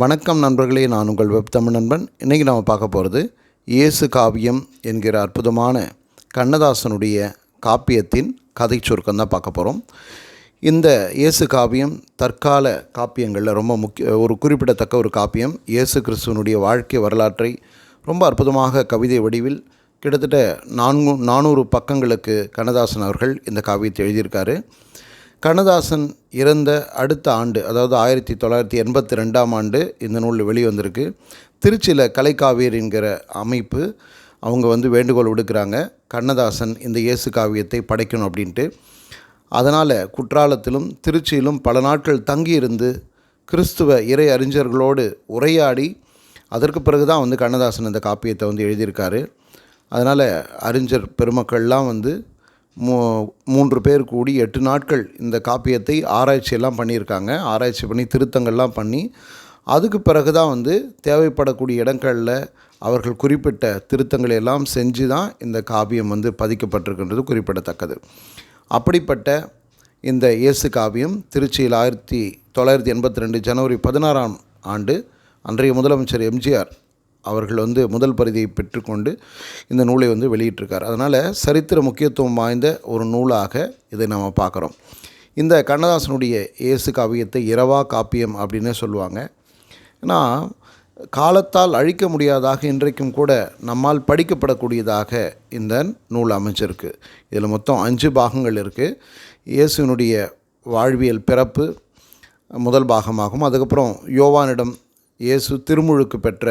வணக்கம் நண்பர்களே நான் உங்கள் வெப் தமிழ் நண்பன். இன்றைக்கி நம்ம பார்க்க போகிறது இயேசு காவியம் என்கிற அற்புதமான கண்ணதாசனுடைய காப்பியத்தின் கதை சுருக்கம் தான் பார்க்க போகிறோம் இந்த இயேசு காவியம் தற்கால காப்பியங்களில் ரொம்ப முக்கிய ஒரு குறிப்பிடத்தக்க ஒரு காப்பியம். இயேசு கிறிஸ்துவனுடைய வாழ்க்கை வரலாற்றை ரொம்ப அற்புதமாக கவிதை வடிவில் கிட்டத்தட்ட நான்கு நானூறு பக்கங்களுக்கு கண்ணதாசன் அவர்கள் இந்த காவியத்தை எழுதியிருக்காரு. கண்ணதாசன் இறந்த அடுத்த ஆண்டு அதாவது ஆயிரத்தி தொள்ளாயிரத்தி எண்பத்தி ரெண்டாம் ஆண்டு இந்த நூல் வெளிவந்திருக்கு. திருச்சியில் கலைக்காவியர் என்கிற அமைப்பு அவங்க வந்து வேண்டுகோள் விடுக்கிறாங்க. கண்ணதாசன் இந்த இயேசு காவியத்தை படைக்கணும் அப்படின்ட்டு. அதனால் குற்றாலத்திலும் திருச்சியிலும் பல நாட்கள் தங்கியிருந்து கிறிஸ்துவ இறை அறிஞர்களோடு உரையாடி அதற்கு பிறகு தான் வந்து கண்ணதாசன் இந்த காப்பியத்தை வந்து எழுதியிருக்காரு. அதனால் அறிஞர் பெருமக்கள்லாம் வந்து மூ மூன்று பேர் கூடி எட்டு நாட்கள் இந்த காப்பியத்தை ஆராய்ச்சியெல்லாம் பண்ணியிருக்காங்க. ஆராய்ச்சி பண்ணி திருத்தங்கள்லாம் பண்ணி அதுக்கு பிறகு தான் வந்து தேவைப்படக்கூடிய இடங்களில் அவர்கள் குறிப்பிட்ட திருத்தங்களை எல்லாம் செஞ்சு தான் இந்த காவியம் வந்து பதிக்கப்பட்டிருக்கின்றது குறிப்பிடத்தக்கது. அப்படிப்பட்ட இந்த இயேசு காவியம் திருச்சியில் ஆயிரத்தி தொள்ளாயிரத்தி எண்பத்தி ரெண்டு ஜனவரி பதினாறாம் ஆண்டு அன்றைய முதலமைச்சர் எம்ஜிஆர் அவர்கள் வந்து முதல் பரிதியை பெற்றுக்கொண்டு இந்த நூலை வந்து வெளியிட்டிருக்கார். அதனால் சரித்திர முக்கியத்துவம் வாய்ந்த ஒரு நூலாக இதை நம்ம பார்க்குறோம். இந்த கண்ணதாசனுடைய இயேசு காவியத்தை இரவா காப்பியம் அப்படின்னே சொல்லுவாங்க. ஏன்னா காலத்தால் அழிக்க முடியாதாக இன்றைக்கும் கூட நம்மால் படிக்கப்படக்கூடியதாக இந்த நூல் அமைஞ்சிருக்கு. இதில் மொத்தம் அஞ்சு பாகங்கள் இருக்குது இயேசுனுடைய வாழ்வியல் பிறப்பு முதல் பாகமாகும். அதுக்கப்புறம் யோவானிடம் இயேசு திருமுழுக்கு பெற்ற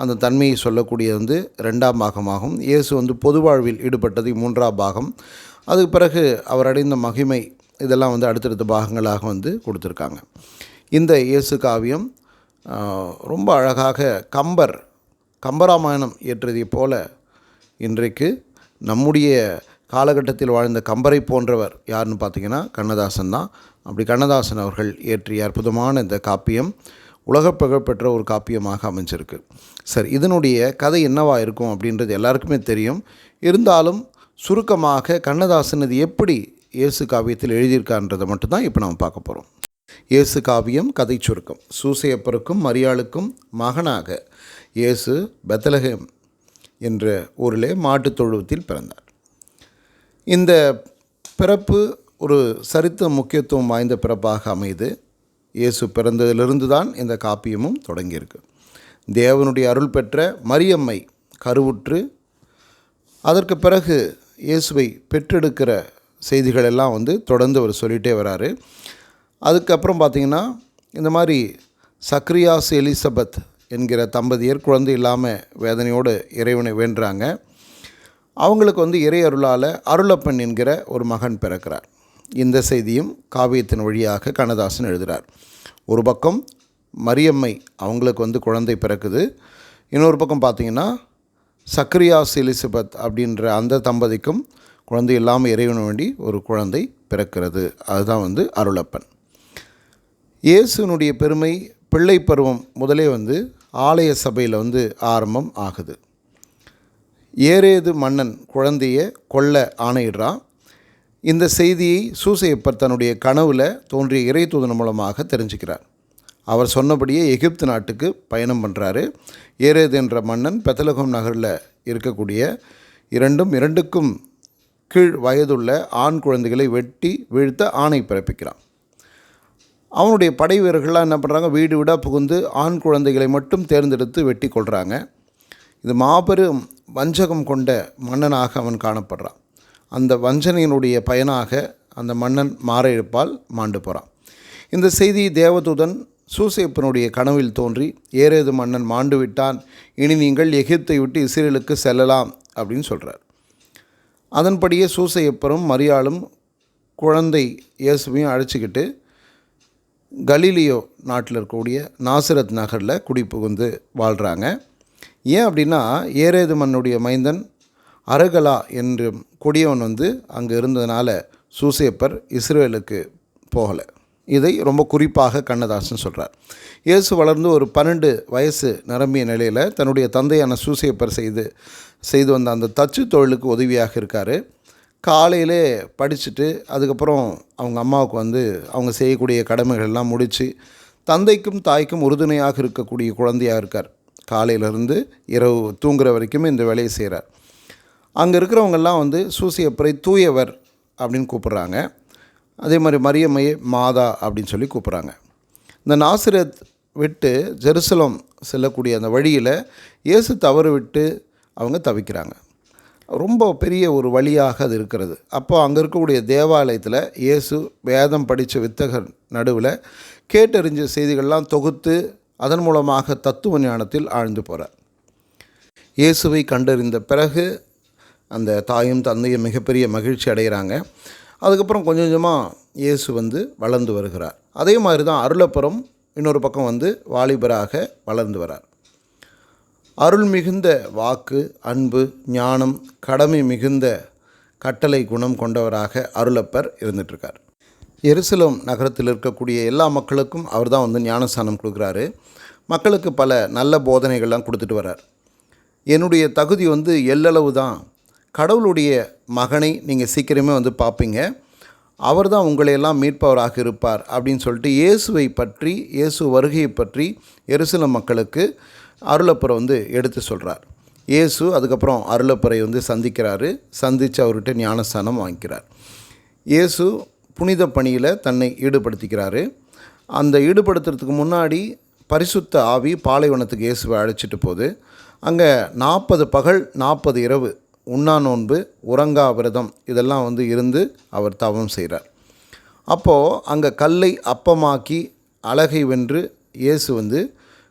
அந்த தன்மையை சொல்லக்கூடிய வந்து ரெண்டாம் பாகமாகும். இயேசு வந்து பொது வாழ்வில் ஈடுபட்டது மூன்றாம் பாகம். அதுக்கு பிறகு அவர் அடைந்த மகிமை இதெல்லாம் வந்து அடுத்தடுத்த பாகங்களாக வந்து கொடுத்துருக்காங்க. இந்த இயேசு காவியம் ரொம்ப அழகாக கம்பர் கம்பராமாயணம் இயற்றியதைப் போல இன்றைக்கு நம்முடைய காலகட்டத்தில் வாழ்ந்த கம்பரை போன்றவர் யாருன்னு பார்த்தீங்கன்னா கண்ணதாசன் தான். அப்படி கண்ணதாசன் அவர்கள் இயற்றிய அற்புதமான இந்த காப்பியம். உலக புகழ்பெற்ற ஒரு காப்பியமாக அமைஞ்சிருக்கு. சரி இதனுடைய கதை என்னவா இருக்கும் அப்படின்றது எல்லாருக்குமே தெரியும். இருந்தாலும் சுருக்கமாக கண்ணதாசன் இது எப்படி இயேசு காவியத்தில் எழுதியிருக்கான்றதை மட்டும்தான் இப்போ நம்ம பார்க்க போகிறோம் இயேசு காவியம் கதை சுருக்கம். சூசையப்பருக்கும் மரியாளுக்கும் மகனாக இயேசு பெத்தலகேம் என்ற ஊரிலே மாட்டுத் தொழுவத்தில் பிறந்தார். இந்த பிறப்பு ஒரு சரித்திர முக்கியத்துவம் வாய்ந்த பிறப்பாக அமைது. இயேசு பிறந்ததிலிருந்து தான் இந்த காப்பியமும் தொடங்கியிருக்கு. தேவனுடைய அருள் பெற்ற மரியம்மை கருவுற்று அதற்கு பிறகு இயேசுவை பெற்றெடுக்கிற செய்திகள் எல்லாம் வந்து தொடர்ந்து அவர் சொல்லிகிட்டே வராரு. அதுக்கப்புறம் பார்த்திங்கன்னா இந்த மாதிரி சக்ரியாஸ் எலிசபெத் என்கிற தம்பதியர் குழந்தை இல்லாமல் வேதனையோடு இறைவனை வேண்டுறாங்க. அவங்களுக்கு வந்து இறை அருளால் அருளப்பன் என்கிற ஒரு மகன் பிறக்கிறார். இந்த செய்தியும் காவியத்தின் வழியாக கண்ணதாசன் எழுதுகிறார் ஒரு பக்கம் மரியம்மை அவங்களுக்கு வந்து குழந்தை பிறக்குது. இன்னொரு பக்கம் பார்த்திங்கன்னா சக்ரியாஸ் எலிசபெத் அப்படின்ற அந்த தம்பதிக்கும் குழந்தை இல்லாமல் இறைவன வேண்டி ஒரு குழந்தை பிறக்கிறது. அதுதான் வந்து அருளப்பன். இயேசுனுடைய பெருமை பிள்ளை பருவம் முதலே வந்து ஆலய சபையில் வந்து ஆரம்பம் ஆகுது. ஏரேது மன்னன் குழந்தையை கொல்ல ஆணையிடுறான் இந்த செய்தியை சூசையப்பர் தன்னுடைய கனவில் தோன்றிய இறை தூதன் மூலமாக தெரிஞ்சுக்கிறார். அவர் சொன்னபடியே எகிப்து நாட்டுக்கு பயணம் பண்ணுறாரு ஏரேது என்ற மன்னன் பெத்தலகம் நகரில் இருக்கக்கூடிய இரண்டும் இரண்டுக்கும் கீழ் வயதுள்ள ஆண் குழந்தைகளை வெட்டி வீழ்த்த ஆணை பிறப்பிக்கிறான். அவனுடைய படை வீரர்கள்லாம் என்ன பண்ணுறாங்க வீடு வீடாக புகுந்து ஆண் குழந்தைகளை மட்டும் தேர்ந்தெடுத்து வெட்டி கொள்கிறாங்க இது மாபெரும் வஞ்சகம் கொண்ட மன்னனாக அவன் காணப்படுறான். அந்த வஞ்சனையினுடைய பயனாக அந்த மன்னன் மாற மாண்டு போகிறான் இந்த செய்தி தேவதூதன் சூசேப்பனுடைய கனவில் தோன்றி ஏரேது மன்னன் மாண்டு விட்டான் இனி நீங்கள் எகிப்தை விட்டு இஸ்ரேலுக்கு செல்லலாம் அப்படின்னு சொல்கிறார் அதன்படியே சூசையப்பரும் மரியாளும் குழந்தை இயேசுவையும் அழைச்சிக்கிட்டு கலீலியோ நாட்டில் இருக்கக்கூடிய நாசிரத் நகரில் குடி புகுந்து வாழ்கிறாங்க ஏன் அப்படின்னா ஏரேது மன்னுடைய மைந்தன் அரகலா என்று கொடியவன் வந்து அங்கே இருந்ததுனால சூசேப்பர் இஸ்ரேலுக்கு போகலை. இதை ரொம்ப குறிப்பாக கண்ணதாசன் சொல்கிறார் இயேசு வளர்ந்து ஒரு பன்னெண்டு வயசு நிரம்பிய நிலையில் தன்னுடைய தந்தையான சூசேப்பர் செய்து செய்து வந்த அந்த தச்சு தொழிலுக்கு உதவியாக இருக்கார். காலையிலே படிச்சுட்டு அதுக்கப்புறம் அவங்க அம்மாவுக்கு வந்து அவங்க செய்யக்கூடிய கடமைகள் எல்லாம் முடித்து தந்தைக்கும் தாய்க்கும் உறுதுணையாக இருக்கக்கூடிய குழந்தையாக இருக்கார். காலையிலேருந்து இரவு தூங்குற வரைக்கும் இந்த வேலையை செய்கிறார் அங்கே இருக்கிறவங்கெல்லாம் வந்து சூசியப்பரை தூயவர் அப்படின்னு கூப்பிட்றாங்க. அதே மாதிரி மரியம்மையை மாதா அப்படின்னு சொல்லி கூப்பிட்றாங்க. இந்த நாசிரத் விட்டு ஜெருசலம் செல்லக்கூடிய அந்த வழியில் இயேசு தவறு விட்டு அவங்க தவிக்கிறாங்க. ரொம்ப பெரிய ஒரு வழியாக அது இருக்கிறது. அப்போ அங்கே இருக்கக்கூடிய தேவாலயத்தில் இயேசு வேதம் படித்த வித்தகர் நடுவில் கேட்டறிஞ்ச செய்திகள்லாம் தொகுத்து அதன் மூலமாக தத்துவ ஞானத்தில் ஆழ்ந்து போகிறார் இயேசுவை கண்டறிந்த பிறகு அந்த தாயும் தந்தையும் மிகப்பெரிய மகிழ்ச்சி அடைகிறாங்க. அதுக்கப்புறம் கொஞ்சம் கொஞ்சமாக இயேசு வந்து வளர்ந்து வருகிறார். அதே மாதிரி தான் அருளப்புறம் இன்னொரு பக்கம் வந்து வாலிபராக வளர்ந்து வரார். அருள் மிகுந்த வாக்கு அன்பு ஞானம் கடமை மிகுந்த கட்டளை குணம் கொண்டவராக அருளப்பர் இருந்துகிட்ருக்கார் எருசலம் நகரத்தில் இருக்கக்கூடிய எல்லா மக்களுக்கும் அவர் தான் வந்து ஞானஸ்தானம் கொடுக்குறாரு. மக்களுக்கு பல நல்ல போதனைகள்லாம் கொடுத்துட்டு வரார். என்னுடைய தகுதி வந்து எல்லளவு தான் கடவுளுடைய மகனை நீங்கள் சீக்கிரமே வந்து பார்ப்பீங்க. அவர் தான் உங்களையெல்லாம் மீட்பவராக இருப்பார் அப்படின்னு சொல்லிட்டு இயேசுவை பற்றி இயேசு வருகையை பற்றி எருசல மக்களுக்கு அருளப்பரை வந்து எடுத்து சொல்கிறார் இயேசு அதுக்கப்புறம் அருளப்பரை வந்து சந்திக்கிறாரு. சந்தித்து அவர்கிட்ட ஞானஸ்தானம் வாங்கிக்கிறார். இயேசு புனித பணியில் தன்னை ஈடுபடுத்திக்கிறாரு. அந்த ஈடுபடுத்துறதுக்கு முன்னாடி பரிசுத்த ஆவி பாலைவனத்துக்கு இயேசுவை அழைச்சிட்டு போகுது. அங்கே நாற்பது பகல் நாற்பது இரவு உண்ணா நோன்பு உறங்கா விரதம் இதெல்லாம் வந்து இருந்து அவர் தவம் செய்கிறார் அப்போது அங்கே கல்லை அப்பமாக்கி அழகை வென்று இயேசு வந்து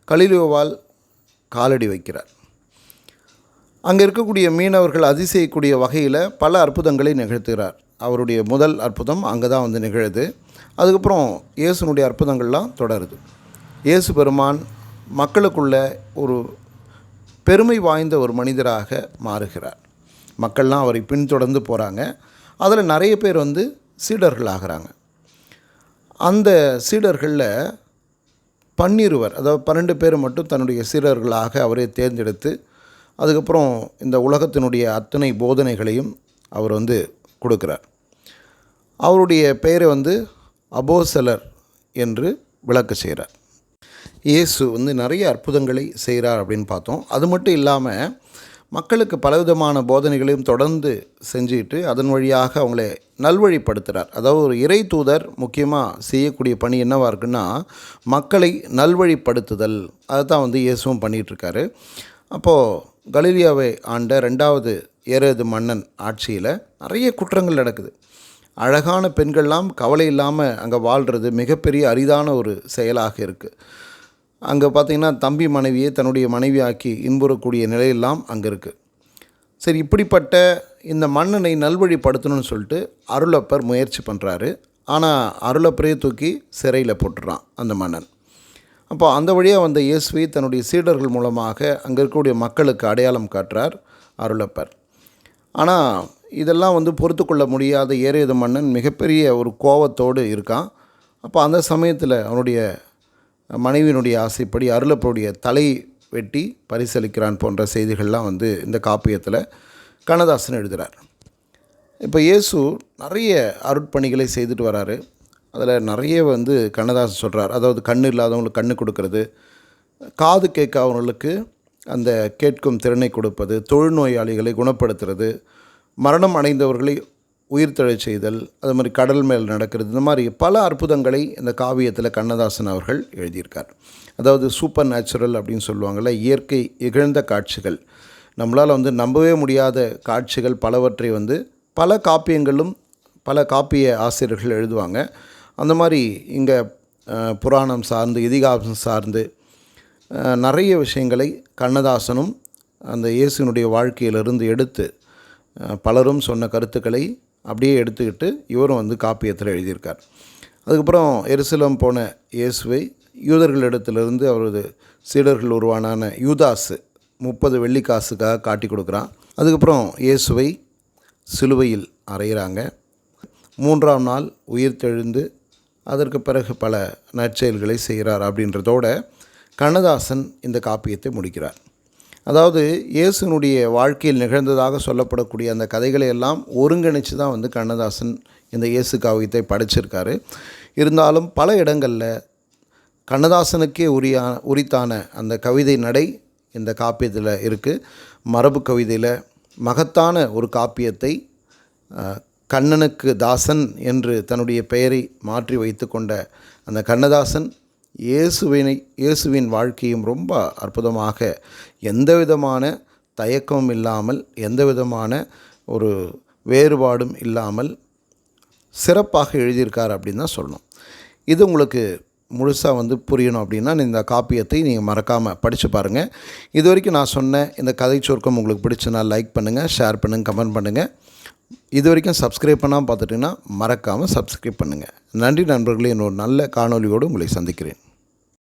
கலிலுவால் காலடி வைக்கிறார். அங்கே இருக்கக்கூடிய மீனவர்கள் அதிசயக்கூடிய வகையில் பல அற்புதங்களை நிகழ்த்துகிறார். அவருடைய முதல் அற்புதம் அங்கே தான் வந்து நிகழுது. அதுக்கப்புறம் இயேசுனுடைய அற்புதங்கள்லாம் தொடருது. இயேசு பெருமான் மக்களுக்குள்ள ஒரு பெருமை வாய்ந்த ஒரு மனிதராக மாறுகிறார். மக்கள்லாம் அவரை பின்தொடர்ந்து போகிறாங்க அதில் நிறைய பேர் வந்து சீடர்கள் ஆகிறாங்க. அந்த சீடர்களில் பன்னிருவர் அதாவது பன்னெண்டு பேர் மட்டும் தன்னுடைய சீடர்களாக அவரே தேர்ந்தெடுத்து அதுக்கப்புறம் இந்த உலகத்தினுடைய அத்தனை போதனைகளையும் அவர் வந்து கொடுக்குறார். அவருடைய பெயரை வந்து அபோசலர் என்று விளக்க செய்கிறார். இயேசு வந்து நிறைய அற்புதங்களை செய்கிறார் அப்படின்னு பார்த்தோம். அது மட்டும் இல்லாமல் மக்களுக்கு பலவிதமான போதனைகளையும் தொடர்ந்து செஞ்சுட்டு அதன் வழியாக அவங்களை நல்வழிப்படுத்துகிறார் அதாவது ஒரு இறை தூதர் முக்கியமாக செய்யக்கூடிய பணி என்னவாக இருக்குன்னா மக்களை நல்வழிப்படுத்துதல். அதை தான் வந்து இயேசுவும் பண்ணிகிட்ருக்காரு அப்போது கலீலியாவை ஆண்ட ரெண்டாவது ஏறது மன்னன் ஆட்சியில் நிறைய குற்றங்கள் நடக்குது. அழகான பெண்கள்லாம் கவலை இல்லாமல் அங்கே வாழ்கிறது மிகப்பெரிய அரிதான ஒரு செயலாக இருக்குது அங்கே பார்த்திங்கன்னா தம்பி மனைவியை தன்னுடைய மனைவியாக்கி இன்புறக்கூடிய நிலையெல்லாம் அங்கே இருக்குது சரி இப்படிப்பட்ட இந்த மன்னனை நல்வழிப்படுத்தணும்னு சொல்லிட்டு அருளப்பர் முயற்சி பண்ணுறாரு ஆனால் அருளப்பரையே தூக்கி சிறையில் போட்டுறான் அந்த மன்னன். அப்போ அந்த வழியாக வந்த இயேசுவை தன்னுடைய சீடர்கள் மூலமாக அங்கே இருக்கக்கூடிய மக்களுக்கு அடையாளம் காட்டுறார் அருளப்பர். ஆனால் இதெல்லாம் வந்து பொறுத்து கொள்ள முடியாத ஏறையது மன்னன் மிகப்பெரிய ஒரு கோவத்தோடு இருக்கான். அப்போ அந்த சமயத்தில் அவனுடைய மனைவியினுடைய ஆசைப்படி அருளப்பருடைய தலை வெட்டி பரிசளிக்கிறான் போன்ற செய்திகள்லாம் வந்து இந்த காப்பியத்தில் கண்ணதாசன் எழுதுகிறார் இப்போ இயேசு நிறைய அருட்பணிகளை செய்துட்டு வராரு. அதில் நிறைய வந்து கண்ணதாசன் சொல்கிறார் அதாவது கண் இல்லாதவங்களுக்கு கண்ணு கொடுக்கறது காது கேட்காதவங்களுக்கு அந்த கேட்கும் திறனை கொடுப்பது தொழுநோயாளிகளை குணப்படுத்துறது மரணம் அடைந்தவர்களை உயிர்த்தெழச் செய்தல் அது மாதிரி கடல் மேல் நடக்கிறது இந்த மாதிரி பல அற்புதங்களை இந்த காவியத்தில் கண்ணதாசன் அவர்கள் எழுதியிருக்கார். அதாவது சூப்பர் நேச்சுரல் அப்படின்னு சொல்லுவாங்கள்ல இயற்கை இகழ்ந்த காட்சிகள். நம்மளால் வந்து நம்பவே முடியாத காட்சிகள் பலவற்றை வந்து பல காப்பியங்களும் பல காப்பிய ஆசிரியர்கள் எழுதுவாங்க. அந்த மாதிரி இங்கே புராணம் சார்ந்து இதிகாசம் சார்ந்து நிறைய விஷயங்களை கண்ணதாசனும் அந்த இயேசுனுடைய வாழ்க்கையிலிருந்து எடுத்து பலரும் சொன்ன கருத்துக்களை அப்படியே எடுத்துக்கிட்டு இவரும் வந்து காப்பியத்தில் எழுதியிருக்கார். அதுக்கப்புறம் எருசலம் போன இயேசுவை யூதர்களிடத்திலிருந்து அவரது சீடர்கள் உருவானான யூதாசு முப்பது வெள்ளிக்காசுக்காக காட்டி கொடுக்குறான். அதுக்கப்புறம் இயேசுவை சிலுவையில் அறையிறாங்க. மூன்றாம் நாள் உயிர் தெழுந்து அதற்கு பிறகு பல நற்செயல்களை செய்கிறார் அப்படின்றதோட கண்ணதாசன் இந்த காப்பியத்தை முடிக்கிறார். அதாவது இயேசுனுடைய வாழ்க்கையில் நிகழ்ந்ததாக சொல்லப்படக்கூடிய அந்த கதைகளை எல்லாம் ஒருங்கிணைச்சு தான் வந்து கண்ணதாசன் இந்த இயேசு காவியத்தை படைச்சிருக்காரு. இருந்தாலும் பல இடங்களில் கண்ணதாசனுக்கே உரியா உரித்தான அந்த கவிதை நடை இந்த காப்பியத்தில் இருக்குது மரபு கவிதையில் மகத்தான ஒரு காப்பியத்தை கண்ணனுக்கு தாசன் என்று தன்னுடைய பெயரை மாற்றி வைத்து கொண்ட அந்த கண்ணதாசன் இயேசுவினை இயேசுவின் வாழ்க்கையும் ரொம்ப அற்புதமாக எந்த விதமான தயக்கமும் இல்லாமல் எந்த விதமான ஒரு வேறுபாடும் இல்லாமல் சிறப்பாக எழுதியிருக்கார் அப்படின்னு தான் சொல்லணும். இது உங்களுக்கு முழுசாக வந்து புரியணும் அப்படின்னா இந்த காப்பியத்தை நீங்கள் மறக்காமல் படித்து பாருங்கள் இது வரைக்கும் நான் சொன்ன இந்த கதை சுருக்கம் உங்களுக்கு பிடிச்சுன்னா லைக் பண்ணுங்கள் ஷேர் பண்ணுங்கள் கமெண்ட் பண்ணுங்கள் இது வரைக்கும் சப்ஸ்கிரைப் பண்ணாமல் பார்த்துட்டிங்கன்னா மறக்காமல் சப்ஸ்கிரைப் பண்ணுங்கள் நன்றி நண்பர்களே இன்னொரு நல்ல காணொலியோடு உங்களை சந்திக்கிறேன்.